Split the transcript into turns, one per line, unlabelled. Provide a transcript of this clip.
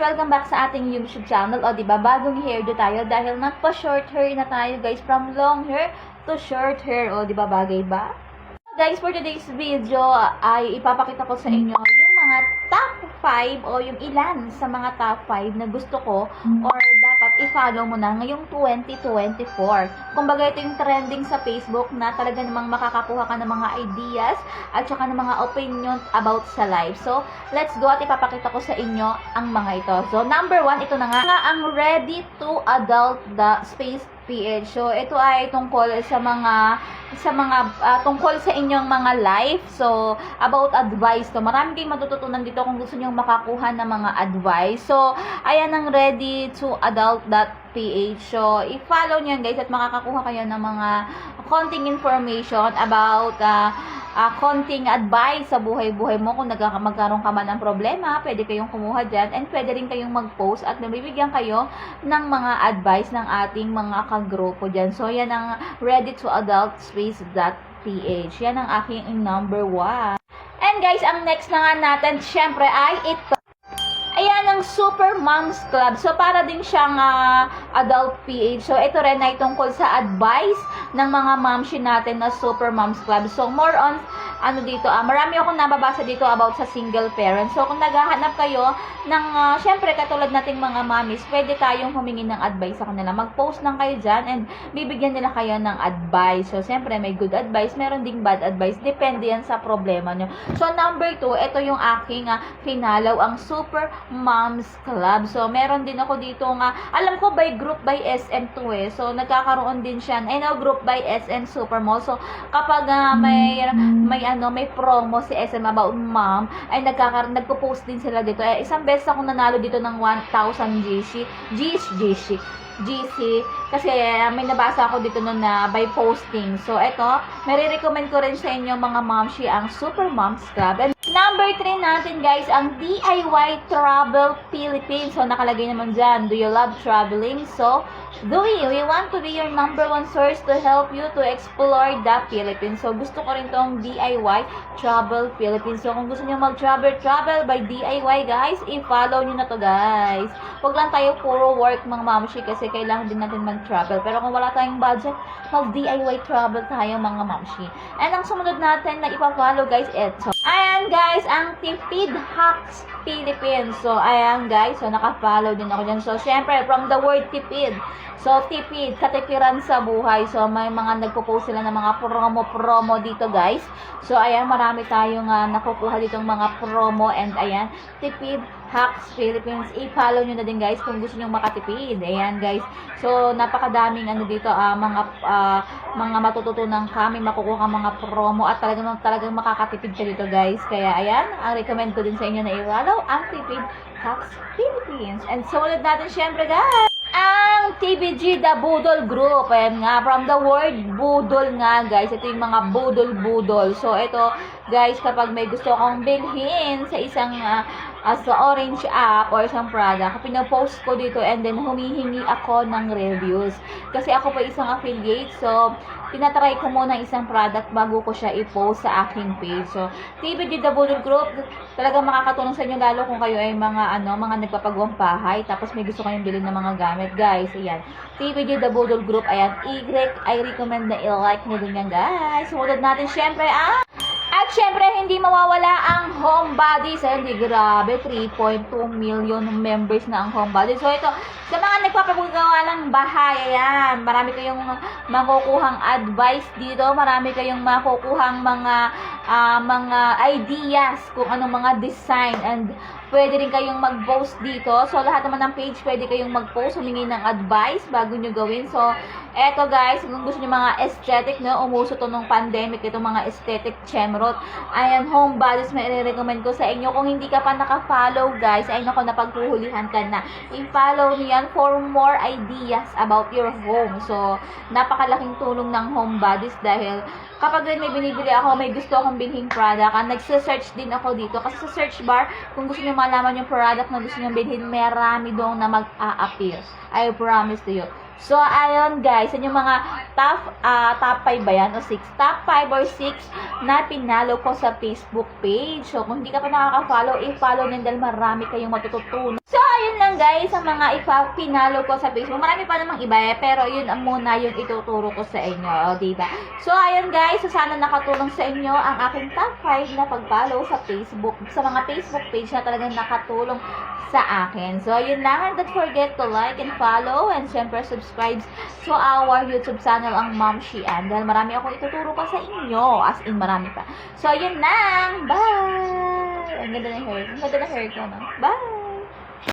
welcome back sa ating YouTube channel. O, di ba, bagong hairdo tayo dahil nagpa-short hair na tayo, guys, from long hair to short hair. O, di ba, bagay ba? Guys, for today's video ay ipapakita ko sa inyo yung mga top 5 o yung ilan sa mga top 5 na gusto ko or i-follow mo na ngayong 2024. Kumbaga ito yung trending sa Facebook na talaga namang makakakuha ka ng mga ideas at saka ng mga opinion about sa life. So, let's go at ipapakita ko sa inyo ang mga ito. So, number 1, ito na nga, nga ang ready to adult the space PH. So, ito ay tungkol sa mga sa mga ah, tungkol sa inyong mga life. So, about advice. So, marami kayong matututunan dito kung gusto niyo makakuha ng mga advice. So, ayan ang ready to adult.ph. So, i-follow niyo yan guys at makakakuha kayo ng mga konting information about ah, ah, konting advice sa buhay-buhay mo kung nagka- magkaroon ka man ng problema, pwede kayong kumuha dyan and pwede rin kayong mag-post at nabibigyan kayo ng mga advice ng ating mga kagrupo dyan. So, yan ang ready to adult space.ph. Yan ang aking number one. And guys, ang next na nga natin, syempre ay ito. Ayan ang Super Moms Club. So, para din siyang ah, adult PH. So, ito rin ay tungkol sa advice ng mga momshi natin na Super Moms Club. So, more on, ano dito, ah, marami akong nababasa dito about sa single parents. So, kung naghahanap kayo ng, ah, syempre, katulad nating mga mommies, pwede tayong humingi ng advice sa kanila. Mag-post lang kayo dyan and bibigyan nila kayo ng advice. So, syempre, may good advice, meron ding bad advice. Depende yan sa problema nyo. So, number two, ito yung aking ah, pinalaw, ang Super Moms Club. So, meron din ako dito nga, alam ko by group by SM2 eh. So, nagkakaroon din siya, I know, group by SM Supermall. So, kapag ah, may, may ano, may promo si SM about mom, ay nagkakaroon, nagpo-post din sila dito. Eh, isang beses ako nanalo dito ng 1,000 GC, GC, GC, GC, kasi ah, may nabasa ako dito nun na by posting. So, eto, may recommend ko rin sa inyo mga momshi ang Super Moms Club. And number 3 natin guys, ang DIY Travel Philippines. So, nakalagay naman dyan, do you love traveling? So, do we? Want to be your number one source to help you to explore the Philippines. So, gusto ko rin tong DIY Travel Philippines. So, kung gusto niyo mag-travel, travel by DIY guys, i-follow niyo na to guys. Huwag lang tayo puro work mga mamshi kasi kailangan din natin mag-travel. Pero kung wala tayong budget, mag-DIY travel tayo mga mamshi. And ang sumunod natin na ipa-follow guys, eto. Ayan guys, ang Tipid Hacks Philippines. So, ayan guys, so naka-follow din ako dyan. So, syempre, from the word tipid. So, tipid, katipiran sa buhay. So, may mga nagpo-post sila ng mga promo-promo dito guys. So, ayan, marami tayong uh, nakukuha ditong mga promo. And ayan, tipid Hacks Philippines. I-follow nyo na din guys kung gusto nyo makatipid. Ayan guys. So, napakadaming ano dito, ah, mga ah, mga matututunan kami, makukuha mga promo at talagang talagang makakatipid ka dito guys. Kaya ayan, ang recommend ko din sa inyo na i-follow ang Tipid Hacks Philippines. And sumunod natin syempre guys TBG The Budol Group. Ayan nga, from the word budol nga, guys. Ito yung mga budol-budol. So, ito, guys, kapag may gusto kong bilhin sa isang uh, uh, sa Orange app or isang product, pinapost ko dito and then humihingi ako ng reviews. Kasi ako pa isang affiliate, so, tinatry ko muna isang product bago ko siya i-post sa aking page. So, Budol Group, talagang makakatulong sa inyo lalo kung kayo ay mga, ano, mga nagpapagawang bahay, tapos may gusto kayong bilhin ng mga gamit, guys. Ayan. Budol Group, ayan. Y, I recommend na i-like nyo din yan, guys. Sumunod natin, syempre, ah! At syempre, hindi mawawala ang Homebodies. Eh, hindi, grabe, 3.2 million members na ang Homebodies. So, ito, sa mga nagpapagawa ng bahay, ayan, marami kayong makukuhang advice dito. Marami kayong makukuhang mga ah, mga ideas kung anong mga design and pwede rin kayong mag-post dito. So, lahat naman ng page, pwede kayong mag-post, humingi ng advice bago nyo gawin. So, eto guys, kung gusto nyo mga aesthetic, no, umuso to nung pandemic, itong mga aesthetic chemrot. Ayan, home bodies, may recommend ko sa inyo. Kung hindi ka pa naka-follow, guys, ay nako, napagpuhulihan ka na. I-follow nyo yan for more ideas about your home. So, napakalaking tulong ng home bodies dahil kapag may binibili ako, may gusto akong bilhin product, ah, nagsa-search din ako dito. Kasi sa search bar, kung gusto nyo malaman yung product na gusto nyo bilhin, marami doon na mag-a-appear. I promise to you. So, ayun guys, yun yung mga top, ah, top 5 ba yan? O 6? Top 5 or 6 na pinalo ko sa Facebook page. So, kung hindi ka pa nakaka-follow, i-follow nyo dahil marami kayong matututunan. So, ayun guys ang mga ipa pinalo ko sa Facebook. Marami pa namang iba eh, pero yun ang muna yung ituturo ko sa inyo, o, diba? So, ayun guys, sana nakatulong sa inyo ang aking top 5 na pag-follow sa Facebook, sa mga Facebook page na talagang nakatulong sa akin. So, yun lang. Don't forget to like and follow and syempre subscribe to our YouTube channel ang Ma'am Shian. Dahil marami akong ituturo pa sa inyo. As in, marami pa. So, yun lang. Bye! Ang ganda ng hair. Ang ganda ng hair ko, no? Bye!